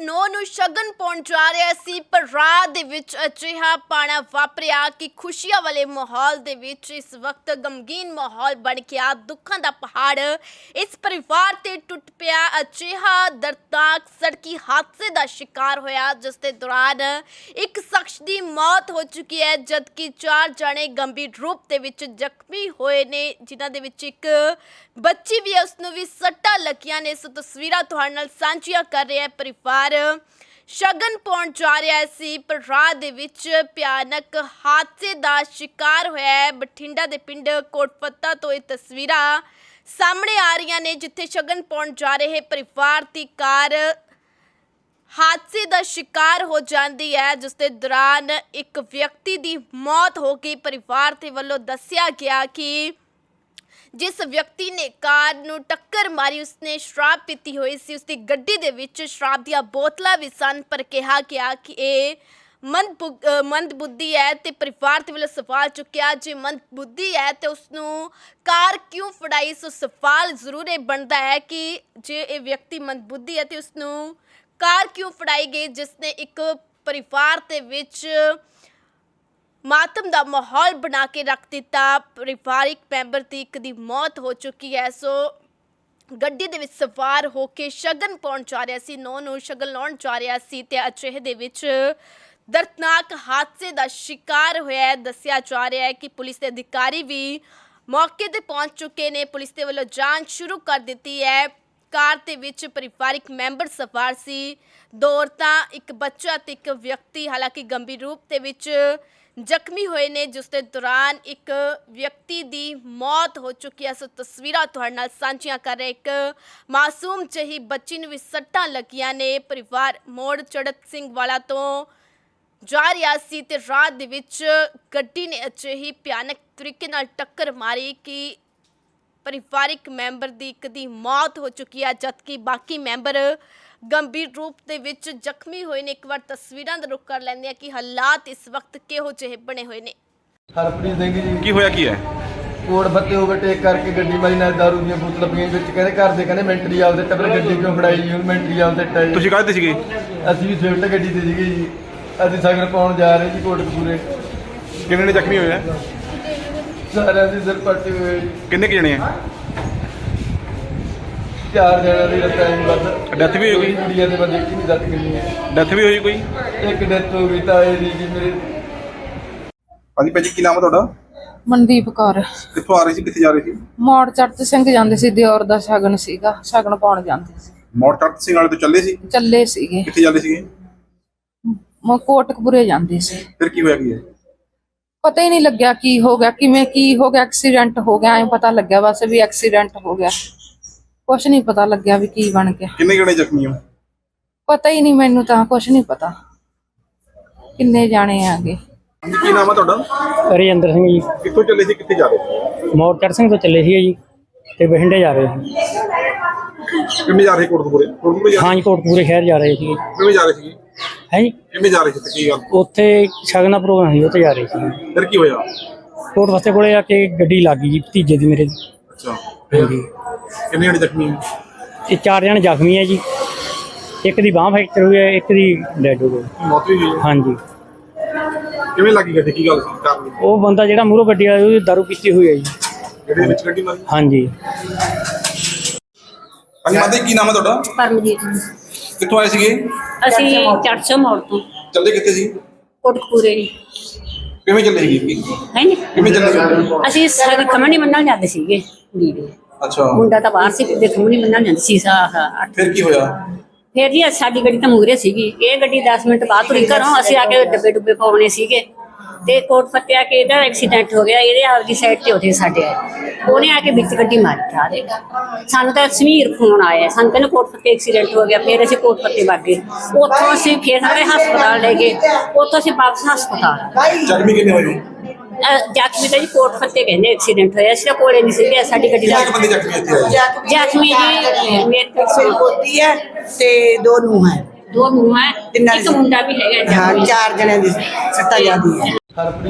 ਨੌ ਨੂੰ ਸ਼ਗਨ ਪਾਉਣ ਜਾ ਰਿਹਾ ਸੀ, ਪਰ ਰਾਹ ਦੇ ਵਿੱਚ ਅਜਿਹਾ ਪਾਣਾ ਵਾਪਰਿਆ ਕਿ ਖੁਸ਼ੀਆਂ ਵਾਲੇ ਮਾਹੌਲ ਦੇ ਵਿੱਚ ਇਸ ਵਕਤ ਗਮਗੀਨ ਮਾਹੌਲ ਬਣ ਗਿਆ। ਦੁੱਖਾਂ ਦਾ ਪਹਾੜ ਇਸ ਪਰਿਵਾਰ ਤੇ ਟੁੱਟ ਪਿਆ। ਅਜਿਹਾ ਦਰਦਨਾਕ ਸੜਕੀ ਹਾਦਸੇ ਦਾ ਸ਼ਿਕਾਰ ਹੋਇਆ, ਜਿਸ ਦੇ ਦੌਰਾਨ ਇੱਕ ਸ਼ਖਸ ਦੀ ਮੌਤ ਹੋ ਚੁੱਕੀ ਹੈ, ਜਦਕਿ ਚਾਰ ਜਣੇ ਗੰਭੀਰ ਰੂਪ ਦੇ ਵਿੱਚ ਜ਼ਖਮੀ ਹੋਏ ਨੇ, ਜਿਨ੍ਹਾਂ ਦੇ ਵਿੱਚ ਇੱਕ ਬੱਚੀ ਵੀ ਹੈ। ਉਸ ਨੂੰ ਵੀ ਸੱਟਾਂ ਲੱਗੀਆਂ ਨੇ। ਸੋ ਤਸਵੀਰਾਂ ਤੁਹਾਡੇ ਨਾਲ ਸਾਂਝੀਆਂ ਕਰ ਰਿਹਾ ਹੈ ਪਰਿਵਾਰ ਸ਼ਗਨ ਪਾਉਣ ਜਾ ਰਿਹਾ ਸੀ, ਪਰ ਰਾਹ ਦੇ ਵਿੱਚ ਭਿਆਨਕ ਹਾਦਸੇ ਦਾ ਸ਼ਿਕਾਰ ਹੋਇਆ ਹੈ। ਬਠਿੰਡਾ ਦੇ ਪਿੰਡ ਕੋਟਪੱਤਾ ਤੋਂ ਇਹ ਤਸਵੀਰਾਂ ਸਾਹਮਣੇ ਆ ਰਹੀਆਂ ਨੇ, ਜਿੱਥੇ ਸ਼ਗਨ ਪਾਉਣ ਜਾ ਰਹੇ ਪਰਿਵਾਰ ਦੀ ਕਾਰ ਹਾਦਸੇ ਦਾ ਸ਼ਿਕਾਰ ਹੋ ਜਾਂਦੀ ਹੈ, ਜਿਸ ਦੇ ਦੌਰਾਨ ਇੱਕ ਵਿਅਕਤੀ ਦੀ ਮੌਤ ਹੋ ਗਈ। ਪਰਿਵਾਰ ਦੇ ਵੱਲੋਂ ਦੱਸਿਆ ਗਿਆ ਕਿ ਜਿਸ ਵਿਅਕਤੀ ਨੇ ਕਾਰ ਨੂੰ ਟੱਕਰ ਮਾਰੀ, ਉਸਨੇ ਸ਼ਰਾਬ ਪੀਤੀ ਹੋਈ ਸੀ। ਉਸਦੀ ਗੱਡੀ ਦੇ ਵਿੱਚ ਸ਼ਰਾਬ ਦੀਆਂ ਬੋਤਲਾਂ ਵੀ ਸਨ, ਪਰ ਕਿਹਾ ਗਿਆ ਕਿ ਇਹ ਮੰਦ ਬੁ- ਮੰਦ ਬੁੱਧੀ ਹੈ ਤੇ ਪਰਿਵਾਰ ਦੇ ਵੱਲੋਂ ਸਵਾਲ ਚੁੱਕਿਆ, ਜੇ ਮੰਦ ਬੁੱਧੀ ਹੈ ਤੇ ਉਸ ਨੂੰ ਕਾਰ ਕਿਉਂ ਫੜਾਈ? ਸੋ ਸਵਾਲ ਜ਼ਰੂਰ ਇਹ ਬਣਦਾ ਹੈ ਕਿ ਜੇ ਇਹ ਵਿਅਕਤੀ ਮੰਦ ਬੁੱਧੀ ਹੈ ਤੇ ਉਸ ਨੂੰ ਕਾਰ ਕਿਉਂ ਫੜਾਈ ਗਈ, ਜਿਸ ਨੇ ਇੱਕ ਪਰਿਵਾਰ ਦੇ ਵਿੱਚ ਮਾਤਮ ਦਾ ਮਾਹੌਲ ਬਣਾ ਕੇ ਰੱਖ ਦਿੱਤਾ। ਪਰਿਵਾਰਿਕ ਮੈਂਬਰ ਦੀ ਇੱਕ ਦੀ ਮੌਤ ਹੋ ਚੁੱਕੀ ਹੈ। ਸੋ ਗੱਡੀ ਦੇ ਵਿੱਚ ਸਵਾਰ ਹੋ ਕੇ ਸ਼ਗਨ ਪਾਉਣ ਜਾ ਰਿਹਾ ਸੀ। ਨੌ ਨੂੰ ਸ਼ਗਨ ਲਾਉਣ ਜਾ ਰਿਹਾ ਸੀ ਤੇ ਅਜਿਹੇ ਦੇ ਵਿੱਚ ਦਰਦਨਾਕ ਹਾਦਸੇ ਦਾ ਸ਼ਿਕਾਰ ਹੋਇਆ ਹੈ। ਦੱਸਿਆ ਜਾ ਰਿਹਾ ਹੈ ਕਿ ਪੁਲਿਸ ਦੇ ਅਧਿਕਾਰੀ ਵੀ ਮੌਕੇ ਤੇ ਪਹੁੰਚ ਚੁੱਕੇ ਨੇ। ਪੁਲਿਸ ਦੇ ਵੱਲੋਂ ਜਾਂਚ ਸ਼ੁਰੂ ਕਰ ਦਿੱਤੀ ਹੈ। ਕਾਰ ਦੇ ਵਿੱਚ ਪਰਿਵਾਰਿਕ ਮੈਂਬਰ ਸਵਾਰ ਸੀ। ਦੋ ਔਰਤਾਂ ਇੱਕ ਬੱਚਾ ਤੇ ਇੱਕ ਵਿਅਕਤੀ ਹਾਲਾਂਕਿ ਗੰਭੀਰ ਰੂਪ ਦੇ ਵਿੱਚ ਜ਼ਖਮੀ ਹੋਏ ਨੇ, ਜਿਸ ਦੇ ਦੌਰਾਨ ਇੱਕ ਵਿਅਕਤੀ ਦੀ ਮੌਤ ਹੋ ਚੁੱਕੀ ਹੈ। ਸੋ ਤਸਵੀਰਾਂ ਤੁਹਾਡੇ ਨਾਲ ਸਾਂਝੀਆਂ ਕਰ ਰਹੇ ਇੱਕ ਮਾਸੂਮ ਜਿਹੀ ਬੱਚੀ ਨੂੰ ਵੀ ਸੱਟਾਂ ਲੱਗੀਆਂ ਨੇ। ਪਰਿਵਾਰ ਮੋੜ ਚੜਤ ਸਿੰਘ ਵਾਲਾ ਤੋਂ ਜਾ ਰਿਹਾ ਸੀ ਤੇ ਰਾਤ ਦੇ ਵਿੱਚ ਗੱਡੀ ਨੇ ਅਜਿਹੀ ਭਿਆਨਕ ਤਰੀਕੇ ਨਾਲ ਟੱਕਰ ਮਾਰੀ ਕਿ ਪਰਿਵਾਰਿਕ ਮੈਂਬਰ ਦੀ ਇੱਕ ਦੀ ਮੌਤ ਹੋ ਚੁੱਕੀ ਹੈ ਜਦਕਿ ਬਾਕੀ ਮੈਂਬਰ ਗੰਭੀਰ ਰੂਪ ਦੇ ਵਿੱਚ ਜ਼ਖਮੀ ਹੋਏ ਨੇ। ਇੱਕ ਵਾਰ ਤਸਵੀਰਾਂ ਦਾ ਰੁਖ ਕਰ ਲੈਂਦੇ ਆ ਕਿ ਹਾਲਾਤ ਇਸ ਵਕਤ ਕਿਹੋ ਜਿਹੇ ਬਣੇ ਹੋਏ ਨੇ। ਹਰਪ੍ਰੀਤ ਸਿੰਘ ਜੀ। ਕੀ ਹੋਇਆ ਕੀ ਹੈ? ਕੋੜ ਬੱਤੇ ਓਵਰਟੇਕ ਕਰਕੇ ਗੱਡੀ ਮਾਰੀ ਨਾਲ ਦਾਰੂ ਦੀਆਂ ਬੋਤਲਾਂ ਪਈਆਂ ਵਿੱਚ। ਕਹਿੰਦੇ ਘਰ ਦੇ ਕਹਿੰਦੇ ਮੈਂਟਰੀ ਆਪਦੇ ਟੱਬਰ ਗੱਡੀ ਕਿਉਂ ਫੜਾਈ ਜੀ? ਹੁਣ ਮੈਂਟਰੀ ਆਪਦੇ ਟਾਈ ਤੁਸੀਂ ਕਾਹਦੇ ਤੇ ਸੀਗੇ? ਅਸੀਂ ਵੀ ਸਵਿਫਟ ਗੱਡੀ ਤੇ ਸੀਗੇ ਜੀ। ਅਸੀਂ ਸਾਗਰ ਪਾਉਣ ਜਾ ਰਹੇ ਜੀ ਕੋਟਕਪੂਰੇ ਕਿੰਨੇ ਨੇ ਜ਼ਖਮੀ ਹੋਏ ਆ? ਸਾਰਿਆਂ ਦੇ ਸਿਰ ਪੱਟੇ ਜੀ। ਕਿੰਨੇ ਕੁ ਜਣੇ ਆ? ਚਾਰ ਜਣਿਆਂ ਦੀ ਰੱਤਾਂ ਨੂੰ ਵੱਧ Death ਵੀ ਹੋ ਗਈ? ਕੁੜੀਆਂ ਦੇ ਬੰਦੇ ਕੀ ਨਹੀਂ ਦੱਤ ਗਈ ਹੈ। ਡੈਥ ਵੀ ਹੋਈ ਕੋਈ? ਇੱਕ ਡੈਥ ਹੋ ਗਈ ਤਾਂ ਇਹ ਜੀ ਮੇਰੇ। ਹਾਂਜੀ ਭਾਜੀ ਕੀ ਨਾਮ ਹੈ ਤੁਹਾਡਾ? ਮਨਦੀਪ ਕੌਰ। ਕਿੱਥੋਂ ਆ ਰਹੇ ਸੀ ਕਿੱਥੇ ਜਾ ਰਹੇ ਸੀ? ਮੋੜ ਚੜਤ ਸਿੰਘ ਜਾਂਦੇ ਸੀ ਦਿਓਰ ਦਾ ਸ਼ਗਨ ਸੀਗਾ ਸ਼ਗਨ ਪਾਉਣ ਜਾਂਦੇ ਸੀ। ਮੋੜ ਟੱਟ ਸਿੰਘ ਵਾਲੇ ਤੋਂ ਚੱਲੇ ਸੀ? ਚੱਲੇ ਸੀਗੇ। ਕਿੱਥੇ ਜਾਂਦੇ ਸੀਗੇ? ਮ ਕੋਟਕਪੁਰੇ ਜਾਂਦੇ ਸੀ। ਫਿਰ ਕੀ ਹੋਇਆ ਕੀ ਹੈ? ਪਤਾ ਹੀ ਨਹੀਂ ਲੱਗਿਆ ਕੀ ਹੋ ਗਿਆ ਕਿਵੇਂ ਕੀ ਹੋ ਗਿਆ ਐਕਸੀਡੈਂਟ ਹੋ ਗਿਆ ਐ ਪਤਾ ਲੱਗਿਆ ਬਸ ਵੀ ਐਕਸੀਡੈਂਟ ਹੋ ਗਿਆ। ਕੁਛ ਨਹੀਂ ਪਤਾ ਲੱਗਿਆ ਵੀ ਕੀ ਬਣ ਗਿਆ। ਕਿੰਨੇ ਜਣੇ ਜ਼ਖਮੀ ਹੋ? ਪਤਾ ਹੀ ਨਹੀਂ ਮੈਨੂੰ ਤਾਂ ਕੁਛ ਨਹੀਂ ਪਤਾ। ਕਿੰਨੇ ਜਾਣੇ ਆਗੇ ਕੀ ਨਾਮ ਹੈ ਤੁਹਾਡਾ? ਰਜਿੰਦਰ ਸਿੰਘ ਜੀ। ਕਿੱਥੋਂ ਚੱਲੇ ਸੀ ਕਿੱਥੇ ਜਾ ਰਹੇ ਮੋਰਚਰ ਸਿੰਘ ਤੋਂ ਚੱਲੇ ਸੀ ਜੀ ਤੇ ਬਠਿੰਡੇ ਜਾ ਰਹੇ ਸੀ। ਕਿਵੇਂ ਜਾ ਰਹੇ ਕੋਟਕਪੂਰੇ? ਕੋਟਕਪੂਰੇ ਜਾ ਹਾਂਜੀ ਕੋਟਪੂਰੇ ਸ਼ਹਿਰ ਜਾ ਰਹੇ ਸੀ ਕਿਵੇਂ ਜਾ ਰਹੇ ਸੀ ਹੈ? ਜੀ ਕਿਵੇਂ ਜਾ ਰਹੇ ਸੀ ਤੇ ਕੀ ਗੱਲ? ਉੱਥੇ ਸ਼ਗਨ ਪ੍ਰੋਗਰਾਮ ਸੀ ਉੱਥੇ ਜਾ ਰਹੇ ਸੀ। ਫਿਰ ਕੀ ਹੋਇਆ? ਕੋਟ ਵਸਤੇ ਕੋਲੇ ਆ ਕੇ ਗੱਡੀ ਲੱਗ ਗਈ ਜੀ ਭਤੀਜੇ ਦੀ ਮੇਰੇ ਦੀ। ਅੱਛਾ। ਹਾਂਜੀ। ਕਿੰਨੇ ਜਣੇ ਜ਼ਖਮੀ ਹੋ ਇਹ ਚਾਰ ਜਣੇ ਜ਼ਖਮੀ ਹੈ ਜੀ। ਇੱਕ ਦੀ ਬਾਹ ਫ੍ਰੈਕਚਰ ਹੋਈ ਹੈ ਇੱਕ ਦੀ ਡੈਡ ਹੋ ਗਈ। ਮੌਤ ਵੀ ਹੋਈ ਹੈ। ਹਾਂਜੀ। ਕਿਵੇਂ ਲੱਗੀ ਗੱਡੀ? ਕੀ ਗੱਲ ਸੀ? ਕਾਰਨ? ਉਹ ਬੰਦਾ ਜਿਹੜਾ ਮੂਹਰੋਂ ਗੱਡੀ ਵਾਲਾ ਉਹਦੀ ਦਾਰੂ ਪੀਤੀ ਹੋਈ ਹੈ ਜੀ। ਗੱਡੀ ਦੇ ਵਿੱਚ ਗੱਡੀ ਮਾਰੀ ਹਾਂਜੀ। ਹਾਂਜੀ ਮਾਤਾ ਜੀ ਕੀ ਨਾਮ ਹੈ ਤੁਹਾਡਾ? ਪਰਮਜੀਤ ਕਿੱਥੋਂ ਆਏ ਸੀਗੇ? ਅਸੀਂ 400 ਮੋੜ ਤੋਂ ਚੱਲੇ ਕਿੱਥੇ ਸੀ? ਕੋਟਕਪੂਰੇ ਜੀ। ਕਿਵੇਂ ਚੱਲੇ ਸੀਗੇ ਹੈ ਨੀ ਕਿਵੇਂ ਚੱਲੇ ਸੀ? ਅਸੀਂ ਸਾਰੇ ਖਮਣੀ ਮੰਨਣ ਜਾਂਦੇ ਸੀਗੇ ਕੁੜੀ ਦੇ। ਅੱਛਾ। ਮੁੰਡਾ ਤਾਂ ਬਾਹਰ ਸੀ ਤੇ ਖਮਣੀ ਮੰਨਣ ਜਾਂਦੇ ਸੀ ਸਾ ਅੱਠ। ਫਿਰ ਕੀ ਹੋਇਆ? ਫਿਰ ਜੀ ਸਾਡੀ ਗੱਡੀ ਤਾਂ ਮੂਰੇ ਸੀਗੀ। ਇਹ ਗੱਡੀ 10 ਮਿੰਟ ਬਾਅਦ ਤੁਰੀ ਘਰੋਂ। ਅਸੀਂ ਆ ਕੇ ਡੱਬੇ ਡੁੱਬੇ ਪਾਉਣੇ ਸੀਗੇ। ਤੇ ਕੋਟ ਫੱਤਿਆ ਕੇ ਇਹਦਾ ਐਕਸੀਡੈਂਟ ਹੋ ਗਿਆ ਇਹਦੇ ਆਪਦੀ ਸਾਈਡ ਤੇ ਉਹਦੇ ਸਾਡੇ ਆਏ। ਉਹਨੇ ਆ ਕੇ ਵਿੱਚ ਗੱਡੀ ਮਾਰੀ ਠਾ ਦੇ ਸਾਨੂੰ ਤਾਂ ਸਮੀਰ ਫੋਨ ਆਇਆ ਸਾਨੂੰ ਕਹਿੰਦੇ ਕੋਟ ਫੱਤੇ ਐਕਸੀਡੈਂਟ ਹੋ ਗਿਆ ਫਿਰ ਅਸੀਂ ਕੋਟ ਫੱਤੇ ਵਗ ਗਏ। ਉੱਥੋਂ ਅਸੀਂ ਫਿਰ ਸਾਰੇ ਹਸਪਤਾਲ ਲੈ ਗਏ ਉੱਥੋਂ ਅਸੀਂ ਵਾਪਸ ਹਸਪਤਾਲ। ਜ਼ਖਮੀ ਕਿੰਨੇ ਹੋਏ ਜ਼ਖਮੀ ਤਾਂ ਜੀ ਕੋਟ ਫੱਤੇ ਕਹਿੰਦੇ ਐਕਸੀਡੈਂਟ ਹੋਇਆ ਸੀ ਕੋਲੇ ਨਹੀਂ ਸੀਗੇ ਸਾਡੀ ਗੱਡੀ ਕਿੰਨੇ ਦਾ ਕੁ ਬੰਦੇ ਜ਼ਖਮੀ ਇੱਥੇ ਆਏ? ਜ਼ਖਮੀ ਜੀ ਮੇਰੇ ਮੇਰੀ ਪੋਤੀ ਹੈ ਤੇ ਦੋ ਨੂੰਹ ਹੈ। ਦੋ ਮੂੰਹ ਹੈ ਤਿੰਨਾਂ ਇੱਕ ਦੀ- ਮੁੰਡਾ ਵੀ ਹੈਗਾ ਹਾਂ ਜ਼ਖਮੀ। ਚਾਰ ਜਣਿਆਂ ਦੀ ਸੱਤਾ ਜਾਂਦੀ ਹੈ ਹਰਪ੍ਰੀਤ